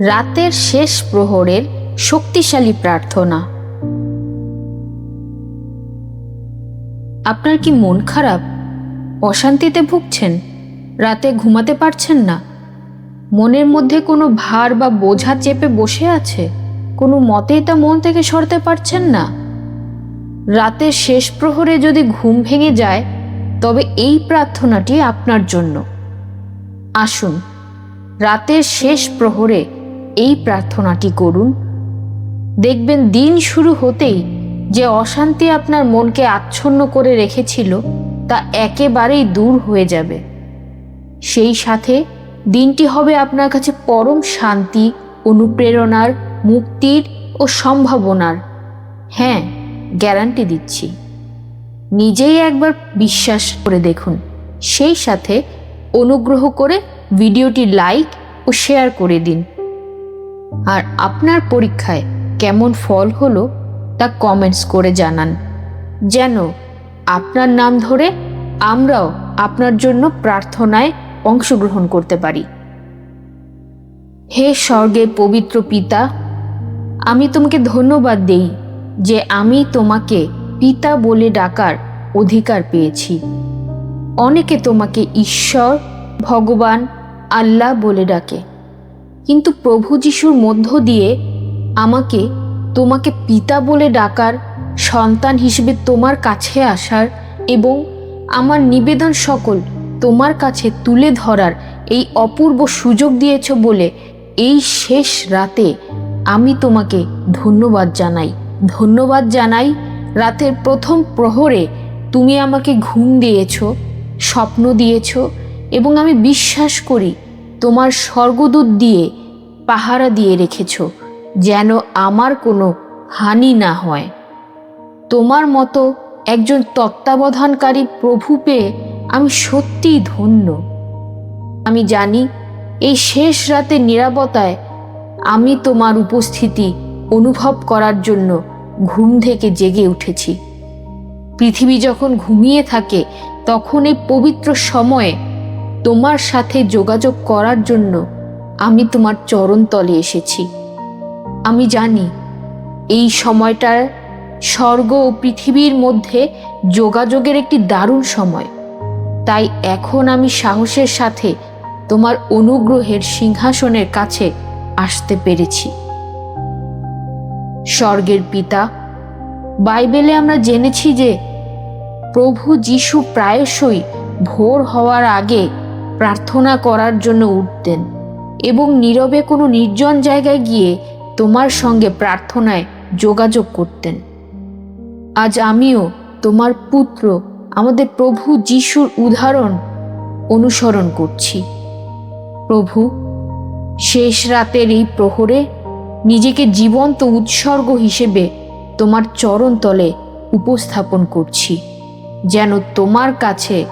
রাতের শেষ প্রহরের শক্তিশালী প্রার্থনা। আপনার কি মন খারাপ? অশান্তিতে ভুগছেন? রাতে ঘুমাতে পারছেন না? মনের মধ্যে কোনো ভার বা বোঝা চেপে বসে আছে? কোনো মতেই তা মন থেকে সরতে পারছেন না? রাতের শেষ প্রহরে যদি ঘুম ভেঙে যায়, তবে এই প্রার্থনাটি আপনার জন্য। আসুন, রাতের শেষ প্রহরে এই প্রার্থনাটি করুন। দেখবেন দিন শুরু হতেই যে অশান্তি আপনার মনকে আচ্ছন্ন করে রেখেছিল, তা একেবারেই দূর হয়ে যাবে। সেই সাথে দিনটি হবে আপনার কাছে পরম শান্তি, অনুপ্রেরণার, মুক্তির ও সম্ভাবনার। হ্যাঁ গ্যারান্টি দিচ্ছি। নিজেই একবার বিশ্বাস করে দেখুন। সেই সাথে অনুগ্রহ করে ভিডিওটি লাইক ও শেয়ার করে দিন। আর আপনার পরীক্ষায় কেমন ফল হলো তা কমেন্টস করে জানান। যেন আপনার নাম ধরে আমরাও আপনার জন্য প্রার্থনায় অংশগ্রহণ করতে পারি। হে স্বর্গের পবিত্র পিতা, আমি তোমাকে ধন্যবাদ দেই যে আমি তোমাকে পিতা বলে ডাকার অধিকার পেয়েছি। অনেকে তোমাকে ঈশ্বর, ভগবান, আল্লাহ বলে ডাকে। কিন্তু প্রভু যিশুর মধ্য দিয়ে আমাকে, তোমাকে পিতা বলে ডাকার সন্তান হিসেবে তোমার কাছে আসার এবং আমার নিবেদন সকল তোমার কাছে তুলে ধরার এই অপূর্ব সুযোগ দিয়েছ বলে এই শেষ রাতে আমি তোমাকে ধন্যবাদ জানাই। ধন্যবাদ জানাই রাতের প্রথম প্রহরে তুমি আমাকে ঘুম দিয়েছ, স্বপ্ন দিয়েছ এবং আমি বিশ্বাস করি তোমার স্বর্গদূত দিয়ে পাহারা দিয়ে রেখেছ, যেন আমার কোনো হানি না হয়। তোমার মতো একজন তত্ত্বাবধানকারী প্রভু পেয়ে আমি সত্যিই ধন্য। আমি জানি এই শেষ রাতে নিরাপত্তায় আমি তোমার উপস্থিতি অনুভব করার জন্য ঘুম থেকে জেগে উঠেছি। পৃথিবী যখন ঘুমিয়ে থাকে, তখন এই পবিত্র সময়ে তোমার সাথে যোগাযোগ করার জন্য আমি তোমার চরণতলে এসেছি। আমি জানি এই সময়টার স্বর্গ ও পৃথিবীর মধ্যে যোগাযোগের একটি দারুণ সময়। তাই এখন আমি সাহসের সাথে তোমার অনুগ্রহের সিংহাসনের কাছে আসতে পেরেছি। স্বর্গের পিতা, বাইবেলে আমরা জেনেছি যে প্রভু যিশু প্রায়শই ভোর হওয়ার আগে প্রার্থনা করার জন্য উঠতেন এবং নীরবে কোনো নির্জন জায়গায় গিয়ে তোমার সঙ্গে প্রার্থনায় যোগাযোগ করতেন। আজ আমিও তোমার পুত্র, আমাদের প্রভু যিশুর উদাহরণ অনুসরণ করছি। প্রভু, শেষ রাতের এই প্রহরে নিজেকে জীবন্ত উৎসর্গ হিসেবে তোমার চরণতলে উপস্থাপন করছি, যেন তোমার কাছে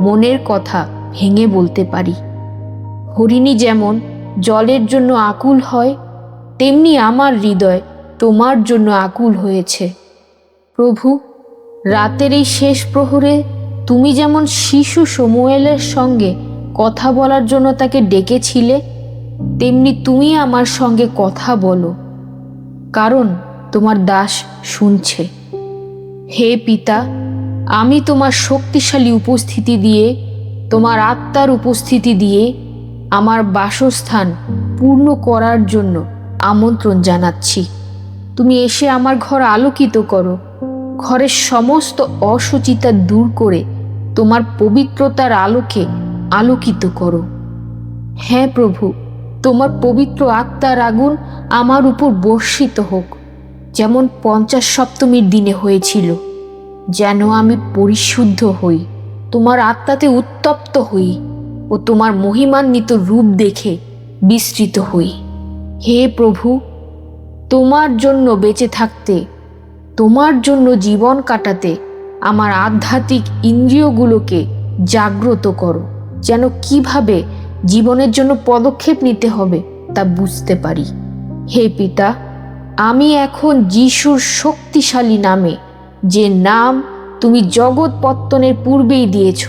মনের কথা ভেঙে বলতে পারি। হরিণী যেমন জলের জন্য আকুল হয়, তেমনি আমার হৃদয় তোমার জন্য আকুল হয়েছে। প্রভু, রাতের এই শেষ প্রহরে তুমি যেমন শিশু সমুয়েলের সঙ্গে কথা বলার জন্য তাকে ডেকেছিলে, তেমনি তুমি আমার সঙ্গে কথা বলো, কারণ তোমার দাস শুনছে। হে পিতা, আমি তোমার শক্তিশালী উপস্থিতি দিয়ে তোমার আত্মার উপস্থিতি দিয়ে আমার বাসস্থান পূর্ণ করার জন্য আমন্ত্রণ জানাচ্ছি। তুমি এসে আমার ঘর আলোকিত করো। ঘরের সমস্ত অসুচিতা দূর করে তোমার পবিত্রতার আলোকে আলোকিত করো। হ্যাঁ প্রভু, তোমার পবিত্র আত্মার আগুন আমার উপর বর্ষিত হোক, যেমন পঞ্চাশ সপ্তমীর দিনে হয়েছিল, যেন আমি পরিশুদ্ধ হই। তোমার আত্মাতে উত্তপ্ত হই ও তোমার মহিমান্বিত রূপ দেখে বিস্তৃত হই। হে প্রভু, তোমার জন্য বেঁচে থাকতে, তোমার জন্য জীবন কাটাতে আমার আধ্যাত্মিক ইন্দ্রিয়গুলোকে জাগ্রত করো, যেন কীভাবে জীবনের জন্য পদক্ষেপ নিতে হবে তা বুঝতে পারি। হে পিতা, আমি এখন যিশুর শক্তিশালী নামে যে নাম তুমি জগৎ পত্তনের পূর্বেই দিয়েছ।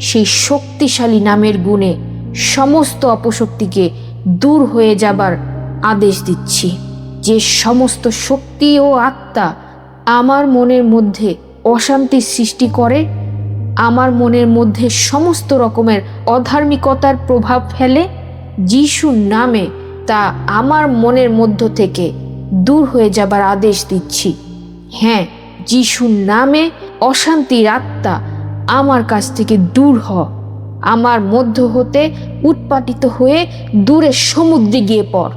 সেই শক্তিশালী নামের গুণে সমস্ত অপশক্তিকে দূর হয়ে যাবার আদেশ দিচ্ছি। যে সমস্ত শক্তি ও আত্মা আমার মনের মধ্যে অশান্তির সৃষ্টি করে, আমার মনের মধ্যে সমস্ত রকমের অধার্মিকতার প্রভাব ফেলে যিশুর নামে তা আমার মনের মধ্য থেকে দূর হয়ে যাবার আদেশ দিচ্ছি। হ্যাঁ যিশুর নামে অশান্তির আত্মা আমার কাছ থেকে দূর হ। আমার মধ্য হতে উৎপাটিত হয়ে দূরে সমুদ্রে গিয়ে পড়।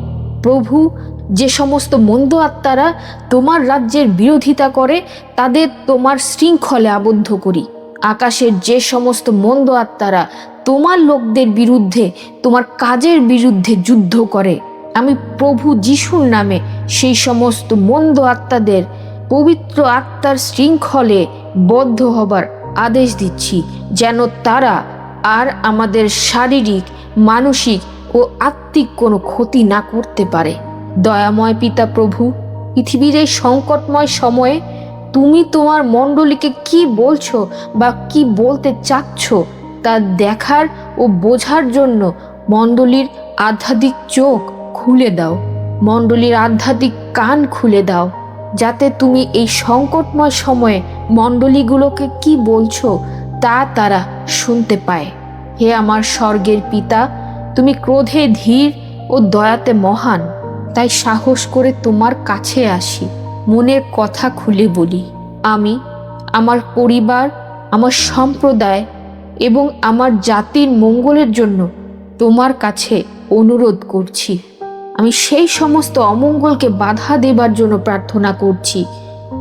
প্রভু, যে সমস্ত মন্দ আত্মারা তোমার রাজ্যের বিরোধিতা করে, তাদের তোমার শৃঙ্খলে আবদ্ধ করি। আকাশের যে সমস্ত মন্দ আত্মারা তোমার লোকদের বিরুদ্ধে, তোমার কাজের বিরুদ্ধে যুদ্ধ করে। আমি প্রভু যিশুর নামে সেই সমস্ত মন্দ আত্মাদের পবিত্র আত্মার শৃঙ্খলে বদ্ধ হবার আদেশ দিচ্ছি, যেন তারা আর আমাদের শারীরিক, মানসিক ও আত্মিক কোনো ক্ষতি না করতে পারে। দয়াময় পিতা প্রভু, পৃথিবীর এই সংকটময় সময়ে তুমি তোমার মণ্ডলীকে কি বলছো বা কি বলতে চাচ্ছ তা দেখার ও বোঝার জন্য মণ্ডলীর আধ্যাত্মিক চোখ খুলে দাও। মণ্ডলীর আধ্যাত্মিক কান খুলে দাও। যাতে তুমি এই সংকটময় সময়ে মণ্ডলীগুলোকে কি বলছো তা তারা শুনতে পায়। হে আমার স্বর্গের পিতা, তুমি ক্রোধে ধীর ও দয়াতে মহান, তাই সাহস করে তোমার কাছে আসি, মনের কথা খুলে বলি। আমি, আমার পরিবার, আমার সম্প্রদায় এবং আমার জাতির মঙ্গলের জন্য তোমার কাছে অনুরোধ করছি। আমি সেই সমস্ত অমঙ্গলকে বাধা দেবার জন্য প্রার্থনা করছি।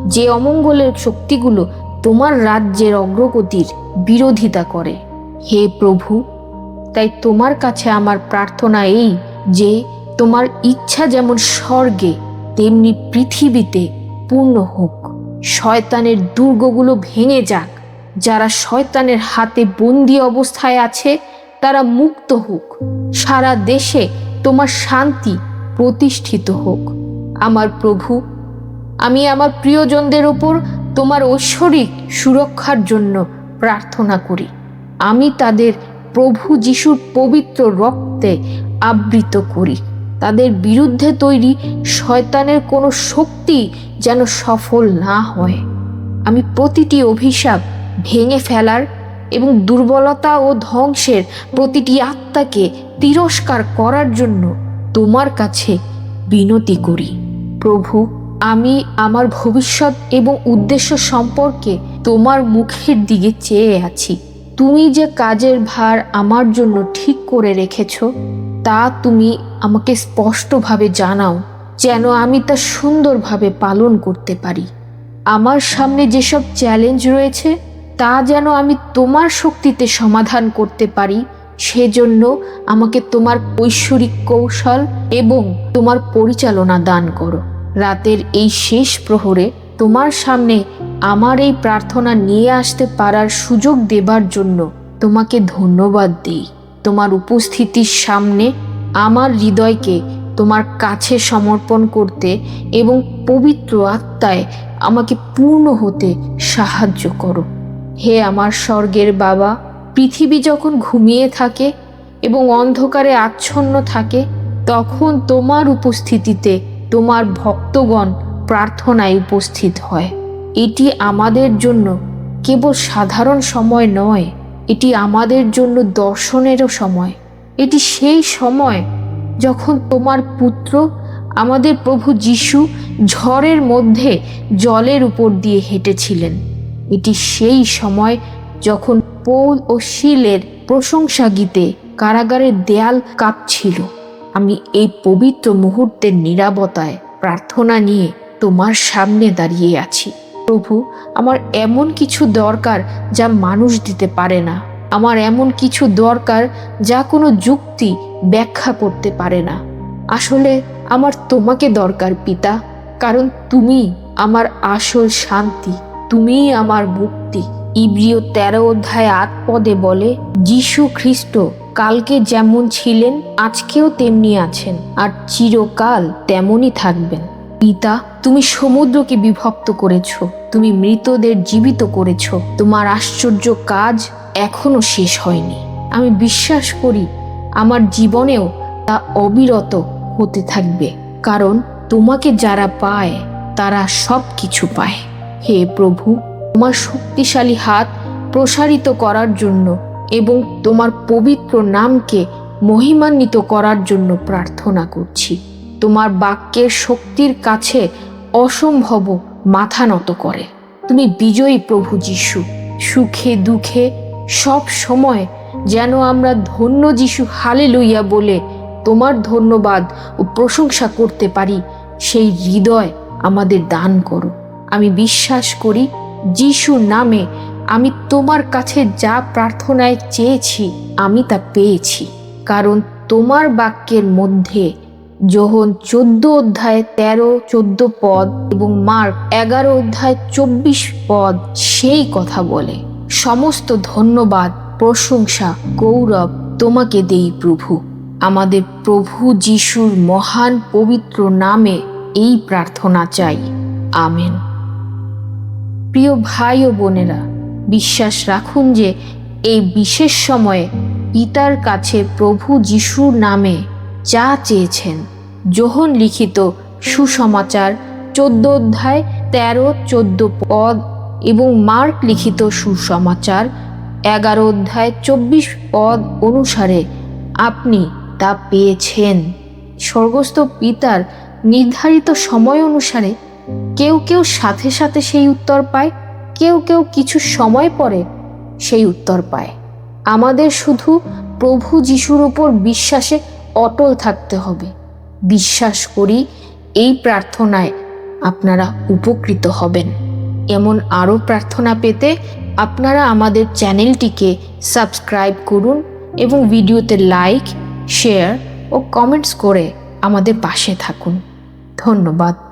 যে অমঙ্গলের শক্তিগুলো তোমার রাজ্যের অগ্রগতির বিরোধিতা করে। হে প্রভু, তাই তোমার কাছে আমার প্রার্থনা এই যে, তোমার ইচ্ছা যেমন স্বর্গে, তেমনি পৃথিবীতে পূর্ণ হোক। শয়তানের দুর্গগুলো ভেঙে যাক। যারা শয়তানের হাতে বন্দি অবস্থায় আছে, তারা মুক্ত হোক। সারা দেশে তোমার শান্তি প্রতিষ্ঠিত হোক। আমার প্রভু, আমি আমার প্রিয়জনদের ওপর তোমার ঐশ্বরিক সুরক্ষার জন্য প্রার্থনা করি। আমি তাদের প্রভু যিশুর পবিত্র রক্তে আবৃত করি। তাদের বিরুদ্ধে তৈরি শয়তানের কোনো শক্তি যেন সফল না হয়। আমি প্রতিটি অভিশাপ ভেঙে ফেলার এবং দুর্বলতা ও ধ্বংসের প্রতিটি আত্মাকে তিরস্কার করার জন্য তোমার কাছে বিনতি করি। প্রভু, আমি আমার ভবিষ্যৎ এবং উদ্দেশ্য সম্পর্কে তোমার মুখের দিকে চেয়ে আছি। তুমি যে কাজের ভার আমার জন্য ঠিক করে রেখেছ, তা তুমি আমাকে স্পষ্টভাবে জানাও, যেন আমি তা সুন্দরভাবে পালন করতে পারি। আমার সামনে যেসব চ্যালেঞ্জ রয়েছে তা যেন আমি তোমার শক্তিতে সমাধান করতে পারি, সেজন্য আমাকে তোমার ঐশ্বরিক কৌশল এবং তোমার পরিচালনা দান করো। রাতের এই শেষ প্রহরে তোমার সামনে আমার এই প্রার্থনা নিয়ে আসতে পারার সুযোগ দেবার জন্য তোমাকে ধন্যবাদ দিই। তোমার উপস্থিতির সামনে আমার হৃদয়কে তোমার কাছে সমর্পণ করতে এবং পবিত্র আত্মায় আমাকে পূর্ণ হতে সাহায্য করো। হে আমার স্বর্গের বাবা, পৃথিবী যখন ঘুমিয়ে থাকে এবং অন্ধকারে আচ্ছন্ন থাকে, তখন তোমার উপস্থিতিতে তোমার ভক্তগণ প্রার্থনায় উপস্থিত হয়। এটি আমাদের জন্য কেবল সাধারণ সময় নয়, এটি আমাদের জন্য দর্শনেরও সময়। এটি সেই সময় যখন তোমার পুত্র, আমাদের প্রভু যিশু ঝড়ের মধ্যে জলের উপর দিয়ে হেঁটেছিলেন। এটি সেই সময় যখন পৌল ও শিলের প্রশংসা গীতে কারাগারের দেয়াল কাঁপছিল। আমি এই পবিত্র মুহূর্তের নিরাপত্তায় প্রার্থনা নিয়ে তোমার সামনে দাঁড়িয়ে আছি। প্রভু, আমার এমন কিছু দরকার যা মানুষ দিতে পারে না। আমার এমন কিছু দরকার যা কোনো যুক্তি ব্যাখ্যা করতে পারে না। আসলে আমার তোমাকে দরকার, পিতা, কারণ তুমি আমার আসল শান্তি। তুমিই আমার মুক্তি। ইব্রিয় তেরো অধ্যায় আট পদে বলে, যিশু খ্রিস্ট, কালকে যেমন ছিলেন, আজকেও তেমনি আছেন, আর চিরকাল তেমনই থাকবেন। পিতা, তুমি সমুদ্রকে বিভক্ত করেছ, তুমি মৃতদের জীবিত করেছ, তোমার আশ্চর্য কাজ এখনও শেষ হয়নি। আমি বিশ্বাস করি, আমার জীবনেও তা অবিরত হতে থাকবে, কারণ তোমাকে যারা পায়, তারা সব কিছু পায়। হে প্রভু, তোমার শক্তিশালী হাত প্রসারিত করার জন্য এবং তোমার পবিত্র নামকে মহিমান্বিত করার জন্য প্রার্থনা করছি। তোমার বাক্যের শক্তির কাছে অসম্ভব মাথা নত করে। তুমি বিজয়ী প্রভু যিশু। সুখে দুঃখে সব সময় যেন আমরা ধন্য যিশু হালে লইয়া বলে তোমার ধন্যবাদ ও প্রশংসা করতে পারি, সেই হৃদয় আমাদের দান করো। আমি বিশ্বাস করি যিশুর নামে আমি তোমার কাছে যা প্রার্থনায় চেয়েছি, আমি তা পেয়েছি। কারণ তোমার বাক্যের মধ্যে যখন চোদ্দ অধ্যায় তেরো, চোদ্দ পদ এবং মার্ক এগারো অধ্যায় চব্বিশ পদ সেই কথা বলে। সমস্ত ধন্যবাদ, প্রশংসা, গৌরব তোমাকে দেই প্রভু। আমাদের প্রভু যিশুর মহান পবিত্র নামে এই প্রার্থনা চাই। আমেন। প্রিয় ভাই ও বোনেরা, বিশ্বাস রাখুন যে এই বিশেষ সময়ে পিতার কাছে প্রভু যিশুর নামে যা চেয়েছেন যোহন লিখিত সুসমাচার চোদ্দ অধ্যায় তেরো, চোদ্দ পদ এবং মার্ক লিখিত সুসমাচার এগারো অধ্যায় চব্বিশ পদ অনুসারে আপনি তা পেয়েছেন। স্বর্গস্থ পিতার নির্ধারিত সময় অনুসারে কেউ কেউ সাথে সাথে সেই উত্তর পায়, কেউ কেউ কিছু সময় পরে সেই উত্তর পায়। আমাদের শুধু প্রভু যিশুর উপর বিশ্বাসে অটল থাকতে হবে। বিশ্বাস করি এই প্রার্থনায় আপনারা উপকৃত হবেন। এমন আরও প্রার্থনা পেতে আপনারা আমাদের চ্যানেলটিকে সাবস্ক্রাইব করুন এবং ভিডিওতে লাইক, শেয়ার ও কমেন্টস করে আমাদের পাশে থাকুন। ধন্যবাদ।